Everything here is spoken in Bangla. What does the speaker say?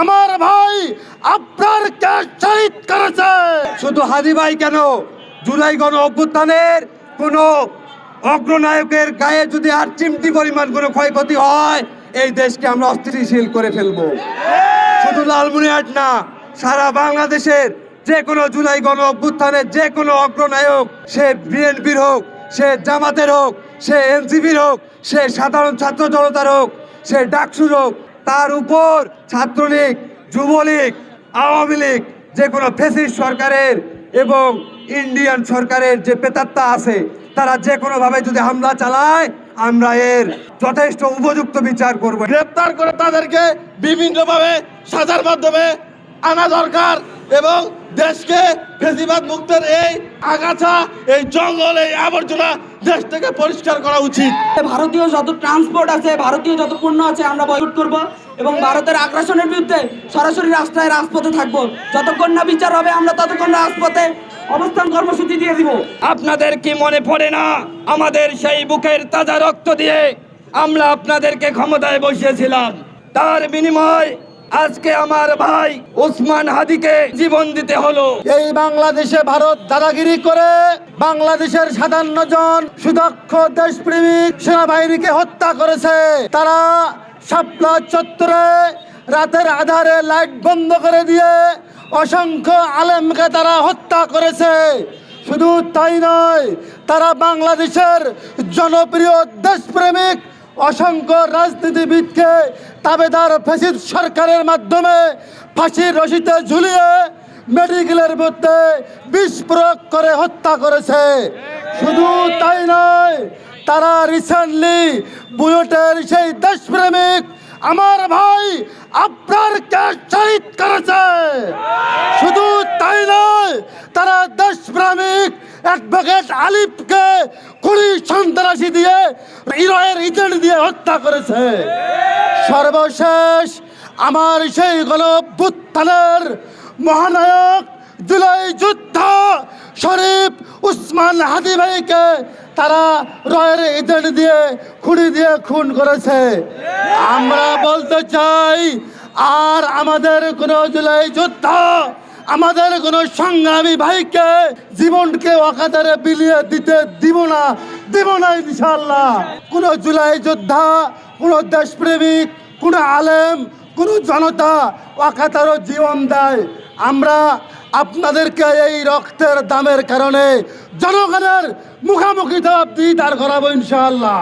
আমার ভাই আপনার কে শহীদ করেছে। শুধু হাদি ভাই কেন? জুলাই গণ অভ্যুত্থানের কোনো অগ্রনায়কের গায়ে যদি আর চিমটি পরিমাণ কোনো ক্ষয়ক্ষতি হয়, এই দেশকে আমরা অস্থিতিশীল করে ফেলব। শুধু লালমনিরহাট না, সারা বাংলাদেশের যে কোনো জুলাই গণ অভ্যুত্থানের যে কোনো অগ্রনায়ক, সে বিএনপির হোক, সে জামাতের হোক, সে এনসিপির হোক, সে সাধারণ ছাত্র জনতার হোক, সে ডাকসুর হোক তার উপর ছাত্রলীগ, যুবলীগ, আওয়ামী লীগ, যে কোনো ফেসিস্ট সরকারের এবং ইন্ডিয়ান সরকারের যে পেতাত্তা আছে, তারা যে কোনোভাবে যদি হামলা চালায়, আমরা এর যথেষ্ট উপযুক্ত বিচার করব। গ্রেপ্তার করে তাদেরকে বিভিন্নভাবে সাজার মাধ্যমে আনা দরকার এবং দেশকে ফেসিবাদ মুক্তের এই আগাছা এই জঙ্গল এই আবর্জনা দেশ থেকে পরিষ্কার করা উচিত। ভারতীয় যত ট্রান্সপোর্ট আছে ভারতীয় যত পণ্য আছে আমরা বয়কট করব এবং ভারতের আগ্রাসনের বিরুদ্ধে সরাসরি রাস্তায় রাজপথে থাকব। যতক্ষণ না বিচার হবে আমরা ততক্ষণ রাজপথে অবস্থান কর্মসূচি দিয়ে দিব। আপনাদের কি মনে পড়ে না? আমাদের সেই বুকের তাজা রক্ত দিয়ে আমরা আপনাদেরকে ক্ষমতায় বসিয়েছিলাম। তার বিনিময় আজকে আমার ভাই ওসমান হাদিকে জীবন দিতে হলো। এই বাংলাদেশে ভারত দাদাগিরি করে বাংলাদেশের সাতান্ন জন সুদক্ষ দেশপ্রেমিক সেনাবাহিনীকে হত্যা করেছে। তারা শাপলা চত্বরে রাতের আধারে লাইট বন্ধ করে দিয়ে অসংখ্য আলেমকে তারা হত্যা করেছে। শুধু তাই নয়, তারা বাংলাদেশের জনপ্রিয় দেশপ্রেমিক অসংখ্য রাজনীতিবিদকে তাবেদার ফেসিদ সরকারের মাধ্যমে ফাঁসির রশিতে ঝুলিয়ে মেডিকেলের মধ্যে বিষ প্রয়োগ করে হত্যা করেছে। শুধু তাই নয়, তারা রিসেন্টলি বুয়েটের সেই দেশপ্রেমিক আমার ভাই আপনার শহীদ করেছে। শুধু তাই নয়, তারা দেশপ্রেমিক অ্যাডভোকেট আলিফকে কুড়ি সন্ত্রাসী দিয়ে হিরোয়ের ইজেন্ট দিয়ে হত্যা করেছে। সর্বশেষ আমার সেই গণভ্যুত্থানের মহানায়ক জুলাই যুদ্ধ শরীফ উসমান হাদি ভাইকে তারা রয়ের ইজেন্ট দিয়ে খুঁড়ি দিয়ে খুন করেছে। আমরা বলতে চাই, আর আমাদের কোনো জুলাই যুদ্ধ আমাদের কোন সংগ্রামী ভাইকে জীবনকে অকাতারে বিলিয়ে দিতে দিব না দিব না ইনশাল্লাহ কোন জুলাই যোদ্ধা, কোন দেশপ্রেমিক, কোন আলেম, কোন জনতা অকাতারও জীবন দেয়। আমরা আপনাদেরকে এই রক্তের দামের কারণে জনগণের মুখামুখি দিয়ে দাঁড় করাবো ইনশাআল্লাহ।